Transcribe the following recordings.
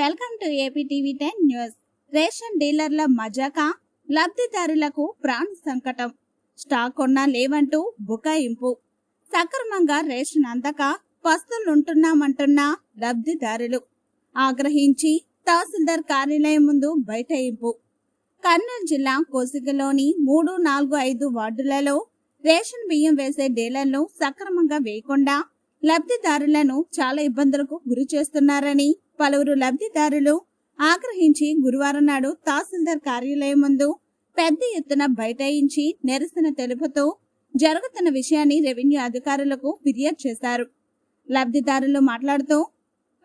Welcome to AP TV ten news. Ration డీలర్ల మజాక లబ్ధిదారులకు ప్రాణ సంకటం. స్టాక్ కొన్నా లేవంటూ బుకాయింపు సక్రమంగా రేషన్ అందక పస్తులుంటున్నామంటున్న లబ్ధిదారులు. ఆగ్రహించి తహసీల్దార్ కార్యాలయం ముందు బైఠాయింపు కర్నూలు జిల్లా కోసిగలోని మూడు నాలుగు ఐదు వార్డులలో రేషన్ బియ్యం వేసే డీలర్లు సక్రమంగా వేయకుండా లబ్ధిదారులను చాలా ఇబ్బందులకు గురి చేస్తున్నారని పలువురు లబ్ధిదారులు ఆగ్రహించి గురువారం నాడు తహసీల్దార్ కార్యాలయం ముందు పెద్ద ఎత్తున బైఠాయించి నిరసన తెలుపుతూ జరుగుతున్న విషయాన్ని రెవెన్యూ అధికారులకు ఫిర్యాదు చేశారు. లబ్ధిదారులు మాట్లాడుతూ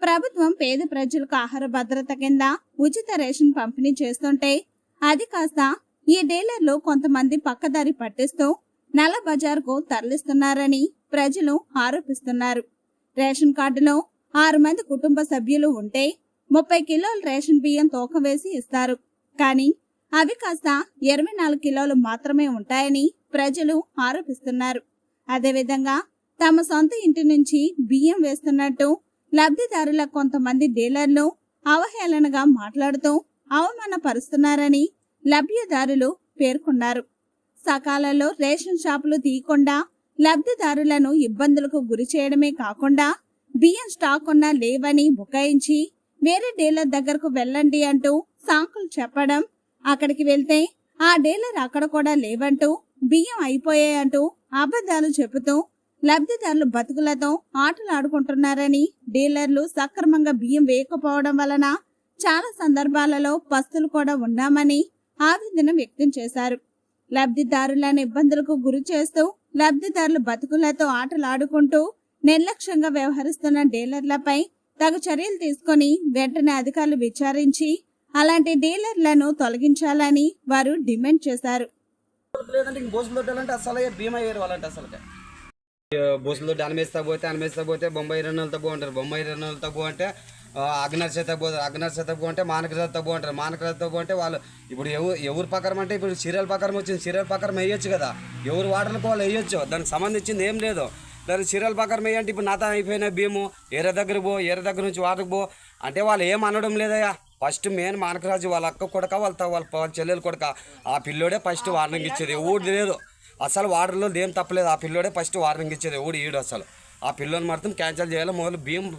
ప్రభుత్వం పేద ప్రజలకు ఆహార భద్రత కింద ఉచిత రేషన్ పంపిణీ చేస్తుంటే అది కాస్త ఈ డీలర్లు కొంతమంది పక్కదారి పట్టిస్తూ నల్ల బజార్కు తరలిస్తున్నారని ప్రజలు ఆరోపిస్తున్నారు. రేషన్ కార్డులో ఆరు మంది కుటుంబ సభ్యులు ఉంటే ముప్పై కిలోల రేషన్ బియ్యం తూకం వేసి ఇస్తారు. కానీ అవి కాస్త ఇరవై నాలుగు కిలోలు మాత్రమే ఉంటాయని ప్రజలు ఆరోపిస్తున్నారు. అదేవిధంగా తమ సొంత ఇంటి నుంచి బియ్యం వేస్తున్నట్టు లబ్ధిదారుల కొంతమంది డీలర్లు అవహేళనగా మాట్లాడుతూ అవమానపరుస్తున్నారని లబ్ధిదారులు పేర్కొన్నారు. సకాలంలో రేషన్ షాపులు తీయకుండా లబ్ధిదారులను ఇబ్బందులకు గురి చేయడమే కాకుండా బియ్యం స్టాక్ ఉన్నా లేవని బుకాయించి వేరే డీలర్ దగ్గరకు వెళ్ళండి అంటూ సాంకులు చెప్పడం అక్కడికి వెళ్తే ఆ డీలర్ అక్కడ కూడా లేవంటూ బియ్యం అయిపోయాయంటూ అబద్ధాలు చెబుతూ లబ్ధిదారులు బతుకులతో ఆటలాడుకుంటున్నారని డీలర్లు సక్రమంగా బియ్యం వేయకపోవడం వలన చాలా సందర్భాలలో పస్తులు కూడా ఉన్నామని ఆవేదన వ్యక్తం చేశారు. లబ్ధిదారులను ఇబ్బందులకు గురి చేస్తూ లబ్ధిదారులు బతుకులతో ఆటలాడుకుంటూ నిర్లక్ష్యంగా వ్యవహరిస్తున్న డీలర్లపై తగు చర్యలు తీసుకొని వెంటనే అధికారులు విచారించి అలాంటి డీలర్లను తొలగించాలని వారు డిమాండ్ చేశారు. లేదంటే బోసులు అసలు భీమా వేరు అసలు పోతే అనిమేస్తా పోతే బొంబాయి రన్నులు తగ్గు అంటారు. బొంబాయి రన్నులు తగ్గు అంటే అగ్నర్సే తగ్గు అగ్నర్సే తగ్గు అంటే మానకరాజు తగ్గు అంటారు. మానకరాజు తగ్గు అంటే వాళ్ళు ఇప్పుడు ఎవరు ఎవరు ప్రకారం అంటే ఇప్పుడు సీరియల్ ప్రకారం వచ్చింది. సీరియల్ ప్రకారం వేయొచ్చు కదా. ఎవరు వాటర్లకు వాళ్ళు వేయొచ్చు. దానికి సంబంధించింది ఏం లేదు. దానికి చీరలు ప్రకారం వేయంటే ఇప్పుడు నాతో అయిపోయిన భీము. ఏరే దగ్గర పో ఏరే దగ్గర నుంచి వాటర్కి పో. అంటే వాళ్ళు ఏం అనడం లేదయ్యా. ఫస్ట్ మెయిన్ మానకరాజు వాళ్ళ అక్క కొడక వాళ్ళ వాళ్ళ వాళ్ళ చెల్లెలు కొడక. ఆ పిల్లోడే ఫస్ట్ వార్నింగ్ ఇచ్చేది. ఊడి లేదు. అసలు వాడర్లో ఏం తప్పలేదు. ఆ పిల్లోడే ఫస్ట్ వార్నింగ్ ఇచ్చేది. ఊడి ఈడు అసలు. ఆ పిల్లోని మాత్రం క్యాన్సిల్ చేయాలి. మొదలు భీమ్.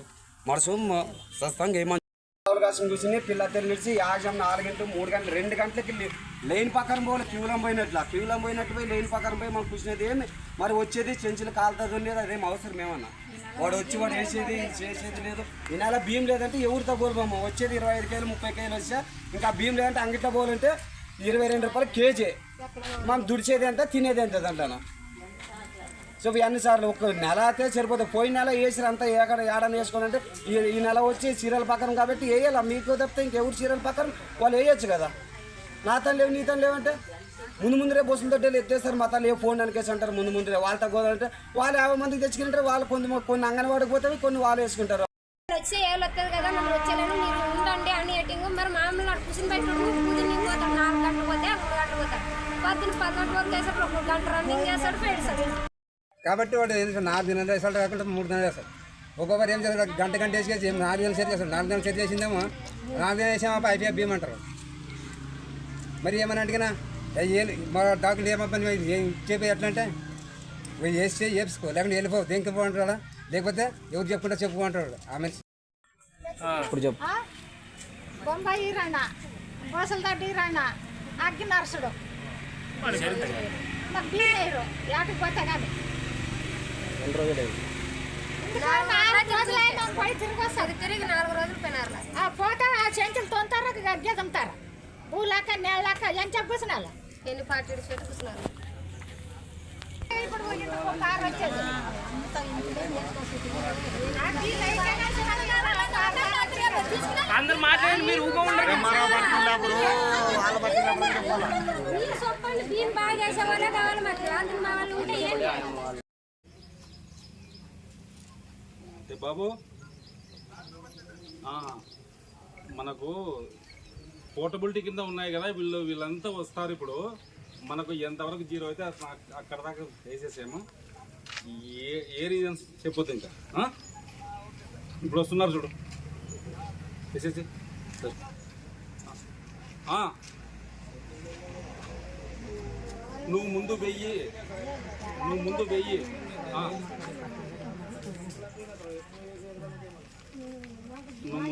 మనసు సస్తంగా ఏమని అవకాశం చూసింది పిల్ల నుంచి యాజం నాలుగు గంటలు మూడు గంటలు రెండు గంటలకి లైన్ పక్కన పోలే క్యూలం పోయినట్లు క్యూలం పోయినట్టు పోయి లైన్ పక్కన పోయి మనం కూర్చునేది ఏమి? మరి వచ్చేది చెంచులు కాలుతుంది లేదు అదేం అవసరం ఏమన్నా వాడు వచ్చి వాడు వేసేది చేసేది లేదు. ఈ భీం లేదంటే ఎవరితో పోలమమ్మ వచ్చేది ఇరవై ఐదు కేలు ముప్పై కేలు వచ్చా? ఇంకా భీం లేదంటే అంగిట్లో పోలంటే ఇరవై రెండు రూపాయలు కేజీ. మనం దుడిచేది ఎంత తినేది ఎంత అంటాను సో ఇవన్నీ సార్లు ఒక నెల అయితే సరిపోతుంది పోయిన నెల వేసిరు అంతా ఎక్కడ ఏడని వేసుకోవాలంటే ఈ ఈ నెల వచ్చి చీరల పక్కన కాబట్టి వేయాలి? మీకు తప్పితే ఇంకెవరు చీరల పక్కన వాళ్ళు వేయచ్చు కదా. నా తను లేవు నీ తను లేవంటే? ముందు ముందరే బస్సులు తొట్టేలు ఎత్తేస్తారు మా తల్లి ఏ ఫోన్ అనికేసి అంటారు ముందు ముందరే వాళ్ళతో పోదంటే వాళ్ళు యాభై మందికి తెచ్చుకుంటారు వాళ్ళు కొన్ని కొన్ని అంగన్వాడికి పోతాయి కొన్ని వాళ్ళు వేసుకుంటారు. వచ్చే ఏళ్ళు వస్తుంది కదా మనం వచ్చేలేను మీరు ఉండండి అని ఎటింగ్ మరి మామూలు అటు కూర్చుని పెట్టుడు కూతురు నీకు పోతాడు నాలుగు గంటలు పోతే మూడు గంటలు పోతాడు పొద్దున్న పదకొండు వరకు వేసేప్పుడు ఒక గంట రన్నింగ్ చేస్తాడు పెడతాడు కాబట్టి వాడు ఏం చేస్తాడు? నాలుగు దినాలు రిజల్ట్ కాకుండా మూడు దినాలు చేస్తాడు. ఒక్కొక్కరు ఏం చేస్తారు? గంట గంట వేసి ఏం నాలుగు దినాలు సెట్ చేస్తాడు నాలుగు దినాలు సెట్ చేసిందేమో నాలుగు దినాలు వేసామో అయిపోయా బియ్యం అంటారు. మరి ఏమని అడిగినా? ఏ మా డాక్టర్లు ఏమని ఏం చెప్పి ఎట్లా అంటే "పోయి వేసి చేపించుకో లేకుంటే వెళ్ళిపో దేనికి పో అంటారా లేకపోతే ఎవరు చెప్పుకుంటా చెప్పుకుంటాడు ఆమె. ఇప్పుడు చెప్పు. బొంబాయి రాణ బోసల తడ్డి రాణ అగ్గి నరసుడు. మాకు బీనేరు యాటికి పోతే కానీ. రెండు రోజులు పోయి తిరిగి వస్తారు అది తిరిగి నాలుగు రోజులు పోయినారు ఆ పోతే ఆ చెంచులు తొంతారు అగ్గే తొంతారు పూలాక నేలాక ఏం చెప్పేసినారు? ఎన్ని పార్టీ పెట్టి కూర్చున్నారు ఇప్పుడు ఇంటికి ఒక కారు వచ్చేది. ఆ బీలు అయిపోయినా అందరు మాట్లాడండి మీరు ఊగా ఉండండి. మీరు చెప్పండి బియ్యం బాగా చేసే వాళ్ళే కావాలి మాకు. అందరు మా వాళ్ళు ఉంటే ఏం ఏ బాబు. మనకు పోర్టబిలిటీ కింద ఉన్నాయి కదా వీళ్ళు వీళ్ళంతా వస్తారు ఇప్పుడు. మనకు ఎంతవరకు జీరో అయితే అక్కడ దాకా వేసేసాము ఏ ఏ రీజన్స్ చెప్పొద్దు ఇంకా. ఇప్పుడు వస్తున్నారు చూడు. వేసేసి. నువ్వు ముందు వెయ్యి. నువ్వు ముందు వెయ్యి. こういう現場のテーマです。